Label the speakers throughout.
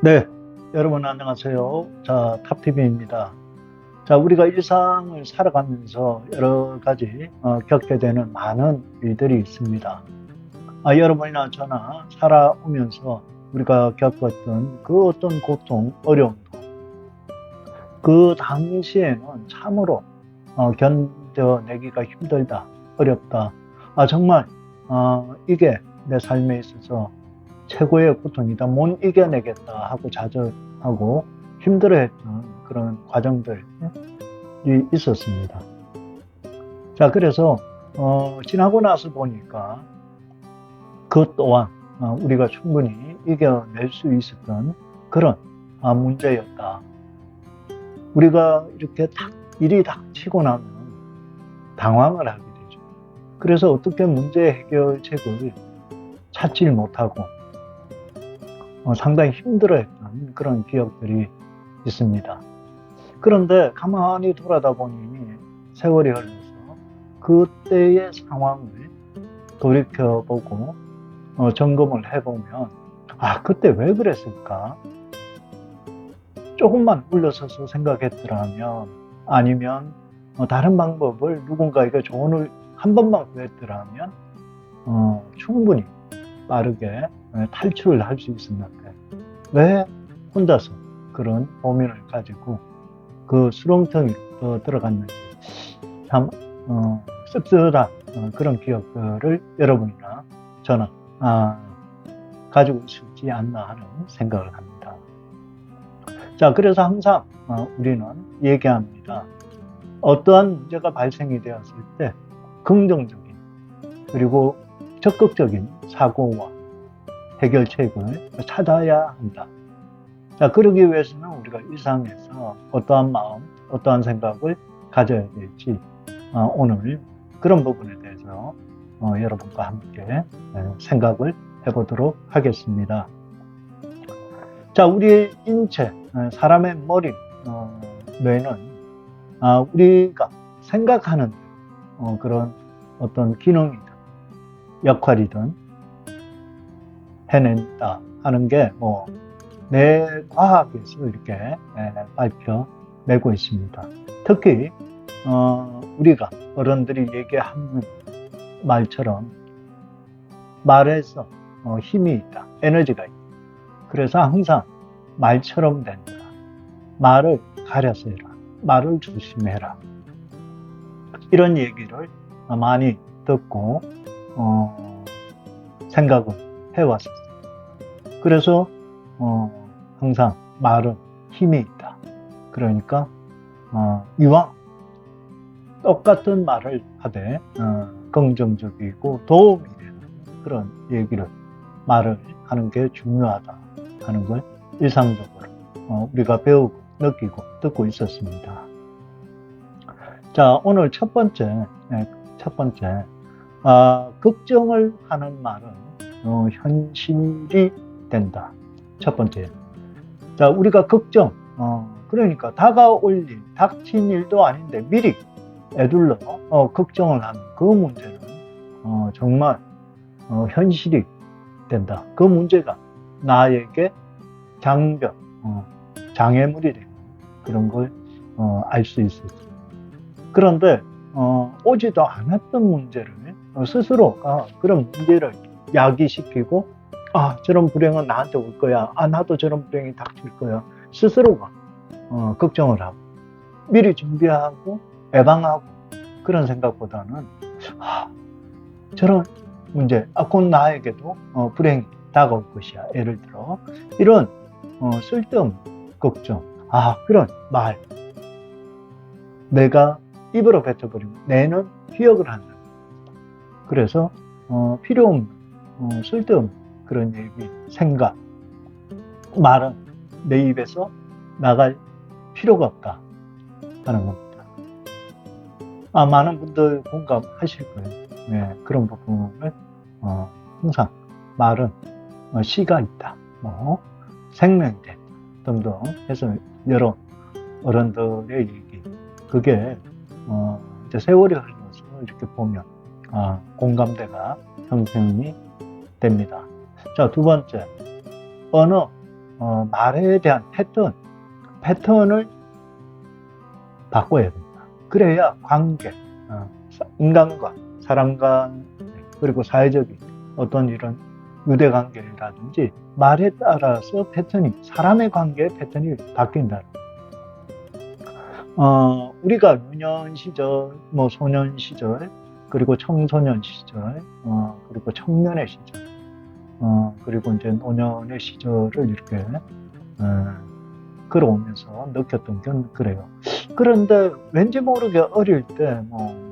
Speaker 1: 네, 여러분 안녕하세요. 자, 탑TV입니다. 자, 우리가 일상을 살아가면서 여러 가지 어, 겪게 되는 많은 일들이 있습니다. 아, 여러분이나 저나 살아오면서 우리가 겪었던 그 어떤 고통, 어려움도 그 당시에는 참으로 어, 견뎌내기가 힘들다, 어렵다. 아, 정말 어, 이게 내 삶에 있어서 최고의 고통이다. 못 이겨내겠다 하고 좌절하고 힘들어했던 그런 과정들이 있었습니다. 자, 그래서 어, 지나고 나서 보니까 그 또한 어, 우리가 충분히 이겨낼 수 있었던 그런 아, 문제였다. 우리가 이렇게 탁 일이 닥치고 나면 당황을 하게 되죠. 그래서 어떻게 문제 해결책을 찾질 못하고 어, 상당히 힘들어했던 그런 기억들이 있습니다. 그런데 가만히 돌아다 보니 세월이 흘러서 그때의 상황을 돌이켜보고 어, 점검을 해보면 아 그때 왜 그랬을까? 조금만 물러서서 생각했더라면 아니면 어, 다른 방법을 누군가에게 조언을 한 번만 구했더라면 어, 충분히 빠르게 예, 탈출을 할 수 있었는데 왜 혼자서 그런 고민을 가지고 그 수렁텅이로 들어갔는지 참 어, 씁쓸한 어, 그런 기억들을 여러분이나 저는 아, 가지고 있지 않나 하는 생각을 합니다. 자, 그래서 항상 어, 우리는 얘기합니다. 어떠한 문제가 발생이 되었을 때 긍정적인 그리고 적극적인 사고와 해결책을 찾아야 한다. 자, 그러기 위해서는 우리가 일상에서 어떠한 마음, 어떠한 생각을 가져야 될지, 어, 오늘 그런 부분에 대해서 어, 여러분과 함께 에, 생각을 해보도록 하겠습니다. 자, 우리의 인체, 에, 사람의 머리, 어, 뇌는 아, 우리가 생각하는 어, 그런 어떤 기능이든 역할이든 해낸다 하는 게 뭐 내 과학에서 이렇게 에, 밝혀내고 있습니다. 특히 어, 우리가 어른들이 얘기하는 말처럼 말에서 어, 힘이 있다, 에너지가 있다. 그래서 항상 말처럼 된다. 말을 가려서 해라. 말을 조심해라. 이런 얘기를 많이 듣고 어, 생각을 해왔었어요. 그래서 어, 항상 말은 힘이 있다. 그러니까 어, 이왕 똑같은 말을 하되 어, 긍정적이고 도움이 되는 그런 얘기를 말을 하는 게 중요하다 하는 걸 일상적으로 어, 우리가 배우고 느끼고 듣고 있었습니다. 자 오늘 첫 번째 네, 첫 번째 아, 걱정을 하는 말은 어, 현실이 된다. 첫 번째. 자, 우리가 걱정, 어, 그러니까 다가올 일, 닥친 일도 아닌데 미리 애둘러 어, 걱정을 하는 그 문제는 어, 정말 어, 현실이 된다. 그 문제가 나에게 장벽, 어, 장애물이 되는 그런 걸 어, 알 수 있었죠. 그런데 어, 오지도 않았던 문제를 어, 스스로가 그런 문제를 야기시키고 아 저런 불행은 나한테 올 거야. 아 나도 저런 불행이 닥칠 거야. 스스로가 어, 걱정을 하고 미리 준비하고 예방하고 그런 생각보다는 아, 저런 문제 아, 곧 나에게도 어, 불행이 다가올 것이야. 예를 들어 이런 어, 쓸데없는 걱정 아 그런 말 내가 입으로 뱉어버리면 내는 기억을 한다 그래서 어, 필요 없는 어, 쓸데없는 그런 얘기, 생각, 말은 내 입에서 나갈 필요가 없다 하는 겁니다. 아, 많은 분들 공감하실 거예요. 네, 그런 부분을 어, 항상 말은 어, 시가 있다, 뭐 된다 등등 해서 여러 어른들의 얘기 그게 어, 이제 세월이 흘러서 이렇게 보면 아, 공감대가 형성이 됩니다. 자, 두 번째. 언어, 어, 말에 대한 패턴, 패턴을 바꿔야 된다. 그래야 관계, 어, 사- 인간과 사람과 그리고 사회적인 어떤 이런 유대 관계라든지 말에 따라서 패턴이 사람의 관계의 패턴이 바뀐다. 어, 우리가 유년 시절, 뭐 소년 시절, 그리고 청소년 시절, 어, 그리고 청년의 시절, 어, 그리고 이제 노년의 시절을 이렇게 어, 걸어오면서 느꼈던 건 그래요. 그런데 왠지 모르게 어릴 때, 뭐,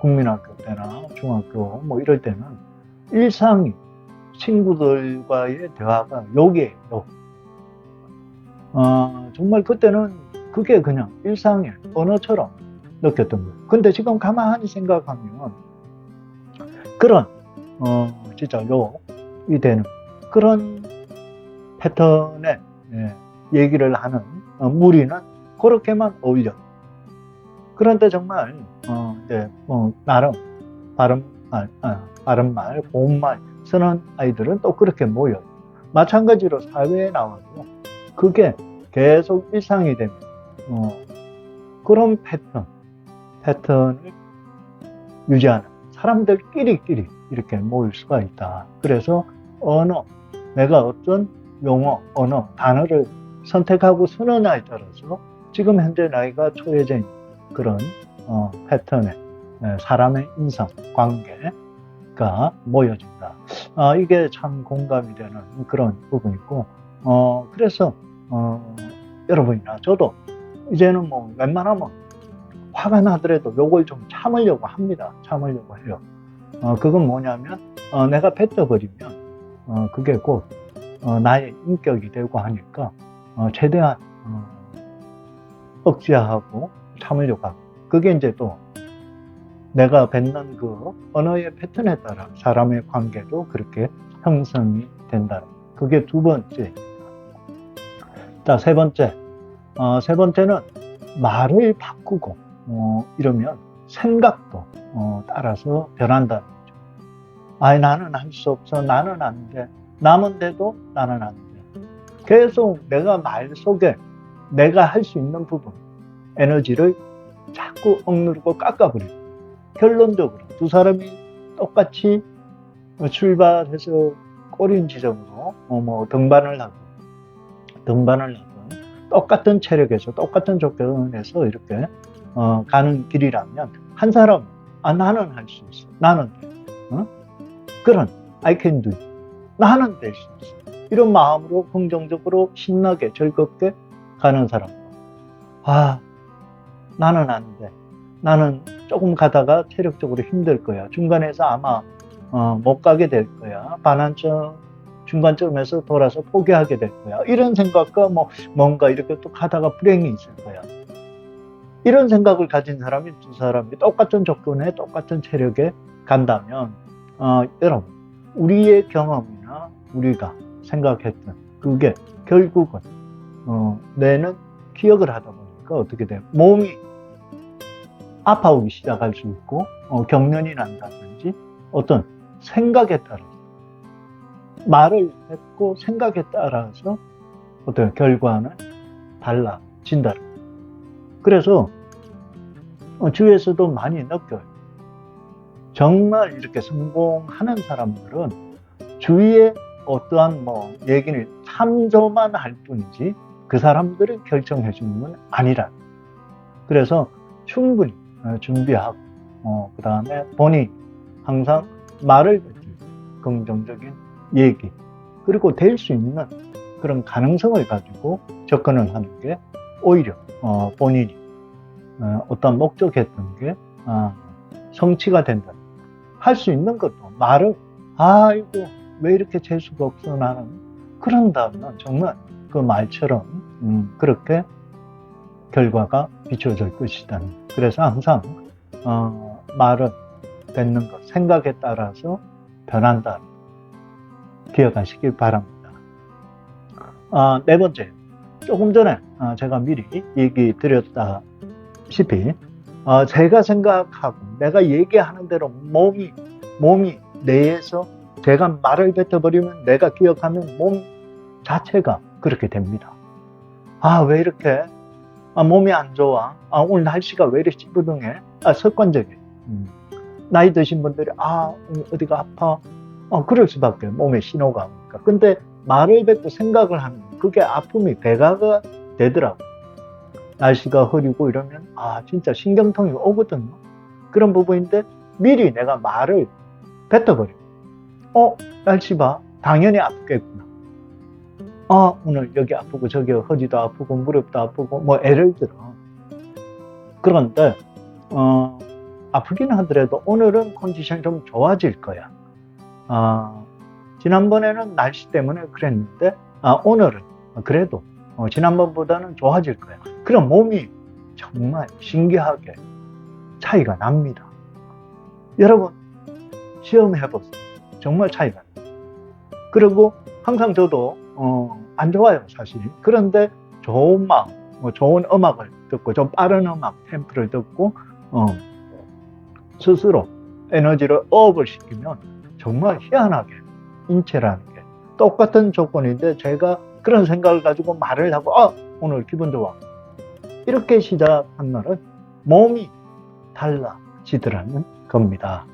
Speaker 1: 국민학교 때나 중학교 뭐 이럴 때는 일상이 친구들과의 대화가 욕이에요. 어, 정말 그때는 그게 그냥 일상의 언어처럼 느꼈던 거예요. 근데 지금 가만히 생각하면 그런, 어, 진짜 욕이 되는 그런 패턴의 예, 얘기를 하는 어, 무리는 그렇게만 어울려. 그런데 정말 어, 이제 뭐 나름 바른 말, 아, 바른 말, 고운 말 쓰는 아이들은 또 그렇게 모여. 마찬가지로 사회에 나와도 그게 계속 일상이 되면 어, 그런 패턴, 패턴을 유지하는 사람들끼리끼리 이렇게 모일 수가 있다. 그래서 언어, 내가 어떤 용어, 언어, 단어를 선택하고 쓰느냐에 따라서 지금 현재 나이가 있는 그런 어, 패턴의 네, 사람의 인성, 관계가 모여진다. 아, 이게 참 공감이 되는 그런 부분이고, 어, 그래서, 어, 여러분이나 저도 이제는 뭐 웬만하면 화가 나더라도 욕을 좀 참으려고 합니다. 참으려고 해요. 어, 그건 뭐냐면, 어, 내가 뱉어버리면, 어, 그게 곧, 어, 나의 인격이 되고 하니까, 어, 최대한, 어, 억제하고 참으려고 하고. 그게 이제 또 내가 뱉는 그 언어의 패턴에 따라 사람의 관계도 그렇게 형성이 된다. 그게 두 번째. 자, 세 번째. 어, 세 번째는 말을 바꾸고, 어, 이러면 생각도, 어, 따라서 변한다는 거죠. 아이, 나는 할 수 없어. 나는 안 돼. 남은 데도 나는 안 돼. 계속 내가 말 속에 내가 할 수 있는 부분, 에너지를 자꾸 억누르고 깎아버리고 결론적으로 두 사람이 똑같이 출발해서 꼬린 지점으로 어, 뭐 등반을 하고 등반을 하고 똑같은 체력에서 똑같은 조건에서 이렇게 어, 가는 길이라면 한 사람 아 나는 할 수 있어 나는 돼 어? 그런 I can do. 나는 될 수 있어 이런 마음으로 긍정적으로 신나게 즐겁게 가는 사람 아 나는 안 돼. 나는 조금 가다가 체력적으로 힘들 거야. 중간에서 아마 어, 못 가게 될 거야. 반환점 중간점에서 돌아서 포기하게 될 거야. 이런 생각과 뭐 뭔가 이렇게 또 가다가 불행이 있을 거야. 이런 생각을 가진 사람이 두 사람이 똑같은 조건에 똑같은 체력에 간다면 어, 여러분 우리의 경험이나 우리가 생각했던 그게 결국은 어, 뇌는 기억을 하다 보니까 어떻게 돼요? 몸이 아파오기 시작할 수 있고 어, 경련이 난다든지 어떤 생각에 따라서 말을 했고 생각에 따라서 어떤 결과는 달라진다. 그래서 어, 주위에서도 많이 느껴요. 정말 이렇게 성공하는 사람들은 주위에 어떠한 뭐 얘기를 참조만 할 뿐이지 그 사람들이 결정해 주는 건 아니라. 그래서 충분히 어, 준비하고, 어, 그 다음에 본인 항상 말을 긍정적인 얘기, 그리고 될 수 있는 그런 가능성을 가지고 접근을 하는 게 오히려, 어, 본인이, 어, 어떤 목적했던 게, 아, 성취가 된다. 할 수 있는 것도 말을, 아이고, 왜 이렇게 재수가 없어, 나는. 그런다면 정말 그 말처럼, 음, 그렇게 결과가 비춰질 것이다. 그래서 항상 어, 말은 뱉는 것, 생각에 따라서 변한다. 기억하시길 바랍니다. 아, 네 번째, 조금 전에 어, 제가 미리 얘기 드렸다시피 어, 제가 생각하고 내가 얘기하는 대로 몸이 몸이 뇌에서 제가 말을 뱉어버리면 내가 기억하면 몸 자체가 그렇게 됩니다. 아, 왜 이렇게 아, 몸이 안 좋아? 아, 오늘 날씨가 왜 이렇게 찌부둥해? 아, 습관적이에요. 음. 나이 드신 분들이 아, 어디가 아파? 어, 그럴 수밖에 몸에 신호가 오니까. 근데 말을 뱉고 생각을 하면 그게 아픔이 배가가 되더라고. 날씨가 흐리고 이러면 아, 진짜 신경통이 오거든요. 그런 부분인데 미리 내가 말을 뱉어버려. 어, 날씨 봐. 당연히 아프겠구나. 아, 오늘 여기 아프고 저기 허리도 아프고 무릎도 아프고 뭐 예를 들어. 그런데 어, 아프긴 하더라도 오늘은 컨디션이 좀 좋아질 거야. 아, 지난번에는 날씨 때문에 그랬는데 아, 오늘은 그래도 어, 지난번보다는 좋아질 거야. 그럼 몸이 정말 신기하게 차이가 납니다. 여러분 시험해 보세요. 정말 차이가 나요. 그리고 항상 저도 어, 안 좋아요 사실. 그런데 좋은 마음, 뭐 좋은 음악을 듣고 좀 빠른 음악 템프를 듣고 어, 스스로 에너지를 업을 시키면 정말 희한하게 인체라는 게 똑같은 조건인데 제가 그런 생각을 가지고 말을 하고 아 오늘 기분 좋아 이렇게 시작한 날은 몸이 달라지더라는 겁니다.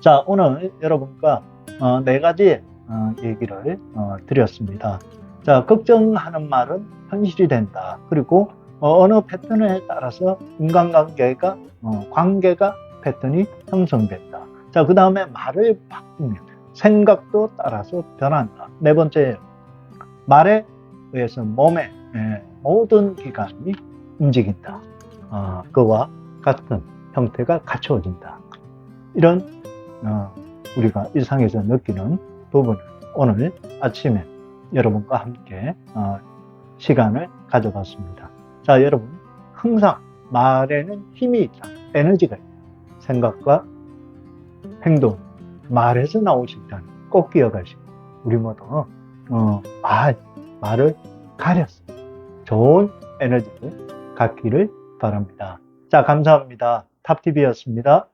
Speaker 1: 자 오늘 여러분과 어, 네 가지 어, 얘기를 어, 드렸습니다. 자 걱정하는 말은 현실이 된다. 그리고 어, 느 패턴에 따라서 인간관계가 어, 관계가 패턴이 형성된다. 자, 그 다음에 말을 바꾸면 생각도 따라서 변한다. 네 번째, 말에 의해서 몸의 예, 모든 기관이 움직인다. 어, 그와 같은 형태가 갖춰진다. 이런 어, 우리가 일상에서 느끼는 부분을 오늘 아침에 여러분과 함께 어, 시간을 가져봤습니다. 자, 여러분 항상 말에는 힘이 있다. 에너지가 있다. 생각과 행동, 말에서 나오신다는 꼭 기억하시고 우리 모두 어, 말, 말을 가렸어. 좋은 에너지를 갖기를 바랍니다. 자, 감사합니다. 탑TV였습니다.